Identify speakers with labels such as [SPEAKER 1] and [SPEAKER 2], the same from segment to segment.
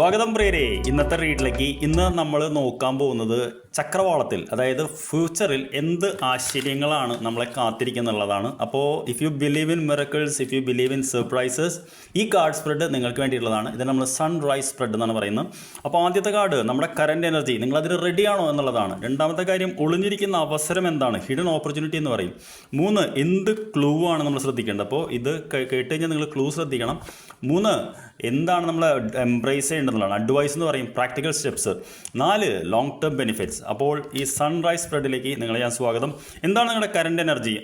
[SPEAKER 1] സ്വാഗതം പ്രിയരെ. ഇന്നത്തെ റീഡിലേക്ക് ഇന്ന് നമ്മൾ നോക്കാൻ പോകുന്നത് ചക്രവാളത്തിൽ അതായത് ഫ്യൂച്ചറിൽ എന്ത് ആശ്ചര്യങ്ങളാണ് നമ്മളെ കാത്തിരിക്കുന്നുള്ളതാണ്. അപ്പോൾ if you believe in miracles if you believe in surprises ഈ കാർഡ് സ്പ്രെഡ് നിങ്ങൾക്ക് വേണ്ടിയിട്ടുള്ളതാണ്. ഇതിന് നമ്മൾ സൺറൈസ് സ്പ്രെഡ് എന്നാണ് പറയുന്നത്. അപ്പോൾ ആദ്യത്തെ കാർഡ് നമ്മുടെ കറന്റ് എനർജി നിങ്ങൾ അതിന് റെഡിയാണോ എന്നുള്ളതാണ്. രണ്ടാമത്തെ കാര്യം ഒളിഞ്ഞിരിക്കുന്ന അവസരം എന്താണ്? ഹിഡൻ ഓപ്പർച്യൂണിറ്റി എന്ന് പറയും. മൂന്ന് എന്ത് ക്ലൂ ആണ് നമ്മൾ ശ്രദ്ധിക്കേണ്ടത്? അപ്പോൾ ഇത് കേട്ട് കഴിഞ്ഞാൽ നിങ്ങൾ ക്ലൂ ശ്രദ്ധിക്കണം. മൂന്ന് എന്താണ് നമ്മൾ എംബ്രേസ് ചെയ്യേണ്ടതെന്നുള്ളതാണ്. അഡ്വൈസ് എന്ന് പറയും പ്രാക്ടിക്കൽ സ്റ്റെപ്സ് നാല് ലോങ് ടേം ബെനിഫിറ്റ്സ് അപ്പോൾ ഈ സൺറൈസ് സ്പ്രെഡിലേക്ക് നിങ്ങളെ ഞാൻ സ്വാഗതം. എന്താണ് നിങ്ങളുടെ current energy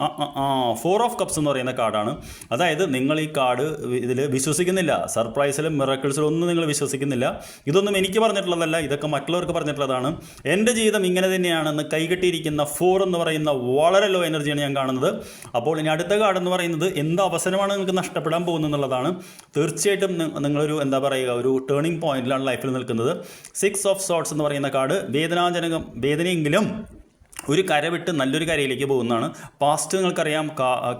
[SPEAKER 1] four of cups എന്ന് പറയുന്ന കാർഡാണ്. അതായത് നിങ്ങൾ ഈ കാർഡ് ഇതിൽ വിശ്വസിക്കുന്നില്ല. സർപ്രൈസിലും മിറക്കിൾസിലും ഒന്നും നിങ്ങൾ വിശ്വസിക്കുന്നില്ല. ഇതൊന്നും എനിക്ക് പറഞ്ഞിട്ടുള്ളതല്ല ഇതൊക്കെ മറ്റുള്ളവർക്ക് പറഞ്ഞിട്ടുള്ളതാണ്. എന്റെ ജീവിതം ഇങ്ങനെ തന്നെയാണെന്ന് കൈകെട്ടിയിരിക്കുന്ന ഫോർ എന്ന് പറയുന്ന വളരെ ലോ എനർജിയാണ് ഞാൻ കാണുന്നത്. അപ്പോൾ ഇനി അടുത്ത കാർഡ് എന്ന് പറയുന്നത് എന്ത് അവസരമാണ് നിങ്ങൾക്ക് നഷ്ടപ്പെടാൻ പോകുന്നത് എന്നുള്ളതാണ്. തീർച്ചയായിട്ടും നിങ്ങളൊരു എന്താ പറയുക ഒരു ടേണിംഗ് പോയിന്റിലാണ് ലൈഫിൽ നിൽക്കുന്നത്. സിക്സ് ഓഫ് സോട്ട്സ് എന്ന് പറയുന്ന കാർഡ് വേദനാജനകം വേദനയെങ്കിലും ഒരു കര വിട്ട് നല്ലൊരു കരയിലേക്ക് പോകുന്നതാണ്. പാസ്റ്റ് നിങ്ങൾക്കറിയാം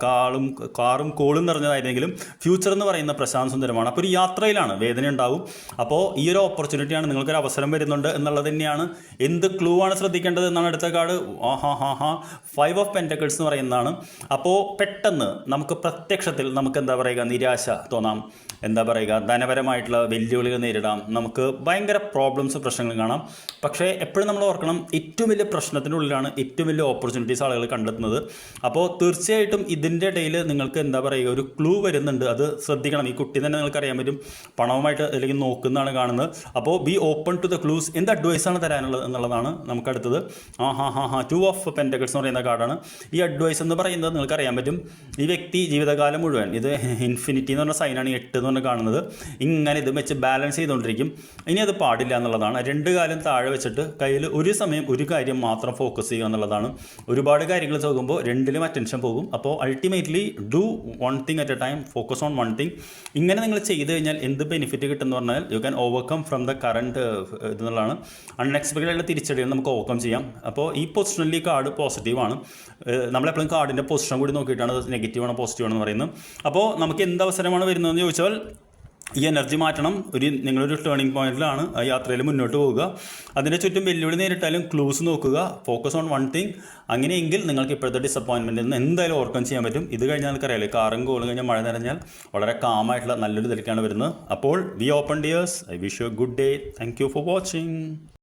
[SPEAKER 1] കാളും കാറും കോളും നിറഞ്ഞതായിരുന്നെങ്കിലും ഫ്യൂച്ചർ എന്ന് പറയുന്ന പ്രശാന്ത് സുന്ദരമാണ്. അപ്പോൾ ഒരു യാത്രയിലാണ് വേദന ഉണ്ടാവും. അപ്പോൾ ഈ ഒരു ഓപ്പർച്യൂണിറ്റിയാണ് നിങ്ങൾക്കൊരു അവസരം വരുന്നുണ്ട് എന്നുള്ളത് തന്നെയാണ്. എന്ത് ക്ലൂ ആണ് ശ്രദ്ധിക്കേണ്ടത് എന്നാണ് അടുത്ത കാർഡ്? ആഹാ ഹാ ഹാ. ഫൈവ് ഓഫ് പെന്റക്കിൾസ് എന്ന് പറയുന്നതാണ്. അപ്പോൾ പെട്ടെന്ന് നമുക്ക് പ്രത്യക്ഷത്തിൽ നമുക്ക് എന്താ പറയുക? നിരാശ തോന്നാം. എന്താ പറയുക? ധനപരമായിട്ടുള്ള വെല്ലുവിളികൾ നേരിടാം. നമുക്ക് ഭയങ്കര പ്രോബ്ലംസ് പ്രശ്നങ്ങൾ കാണാം. പക്ഷേ എപ്പോഴും നമ്മൾ ഓർക്കണം ഏറ്റവും വലിയ പ്രശ്നത്തിന്റെ ഉള്ളിലാണ് ഏറ്റവും വലിയ ഓപ്പർച്യൂണിറ്റീസ് ആളുകൾ കണ്ടെത്തുന്നത്. അപ്പോൾ തീർച്ചയായിട്ടും ഇതിന്റെ ഇടയിൽ നിങ്ങൾക്ക് എന്താ പറയുക ഒരു ക്ലൂ വരുന്നുണ്ട്. അത് ശ്രദ്ധിക്കണം. ഈ കുട്ടി തന്നെ നിങ്ങൾക്ക് അറിയാൻ പറ്റും. പണവുമായിട്ട് അല്ലെങ്കിൽ നോക്കുന്നതാണ് കാണുന്നത്. അപ്പോൾ be open to the clues എന്ത് അഡ്വൈസാണ് തരാനുള്ളത് എന്നുള്ളതാണ് നമുക്കടുത്തത് ആ ഹാ ഹാ ഹാ. ടു ഓഫ് പെന്റക്കിൾസ് എന്ന് പറയുന്ന കാർഡാണ് ഈ അഡ്വൈസ് എന്ന് പറയുന്നത് നിങ്ങൾക്ക് അറിയാൻ പറ്റും. ഈ വ്യക്തി ജീവിതകാലം മുഴുവൻ ഇത് ഇൻഫിനിറ്റി എന്ന് പറഞ്ഞ സൈനാണ് എട്ട് എന്ന് പറഞ്ഞ് കാണുന്നത്. ഇങ്ങനെ ഇത് വെച്ച് ബാലൻസ് ചെയ്തുകൊണ്ടിരിക്കും. ഇനി അത് പാടില്ല എന്നുള്ളതാണ്. രണ്ട് കാലം താഴെ വെച്ചിട്ട് കയ്യിൽ ഒരു സമയം ഒരു കാര്യം മാത്രം ഫോക്കസ് ചെയ്യുക എന്നുള്ളതാണ്. ഒരുപാട് കാര്യങ്ങൾ നോക്കുമ്പോൾ രണ്ടിലും അറ്റൻഷൻ പോകും. അപ്പോൾ ultimately do one thing at a time focus on one thing ഇങ്ങനെ നിങ്ങൾ ചെയ്ത് കഴിഞ്ഞാൽ എന്ത് ബെനിഫിറ്റ് കിട്ടുമെന്ന് പറഞ്ഞാൽ you can overcome from the current ഇതെന്നുള്ളതാണ് unexpected ആയിട്ടുള്ള തിരിച്ചടികൾ നമുക്ക് ഓവർകം ചെയ്യാം. അപ്പോൾ ഈ പൊസിഷനിൽ കാർഡ് പോസിറ്റീവാണ് നമ്മളെപ്പോഴും കാർഡിന്റെ പൊസിഷൻ കൂടി നോക്കിയിട്ടാണ് നെഗറ്റീവാണോ ആണോ പോസിറ്റീവ് ആണെന്ന് പറയുന്നത്. അപ്പോൾ നമുക്ക് എന്ത് അവസരമാണ് വരുന്നതെന്ന് ചോദിച്ചാൽ ഈ എനർജി മാറ്റണം. ഒരു നിങ്ങളൊരു ടേണിംഗ് പോയിന്റിലാണ് ആ യാത്രയിൽ മുന്നോട്ട് പോവുക. അതിന്റെ ചുറ്റും വെല്ലുവിളി നേരിട്ടാലും ക്ലൂസ് നോക്കുക. ഫോക്കസ് ഓൺ വൺ തിങ് അങ്ങനെയെങ്കിൽ നിങ്ങൾക്ക് ഇപ്പോഴത്തെ ഡിസപ്പോയിൻമെന്റിൽ നിന്ന് എന്തായാലും ഓർക്കം ചെയ്യാൻ പറ്റും. ഇത് കഴിഞ്ഞാൽ നിങ്ങൾക്കറിയാലോ കാറും കോളും കഴിഞ്ഞാൽ മഴ നിറഞ്ഞാൽ വളരെ കാമായിട്ടുള്ള നല്ലൊരു ഇതിലേക്കാണ് വരുന്നത്. അപ്പോൾ be open dears I wish you good day thank you for watching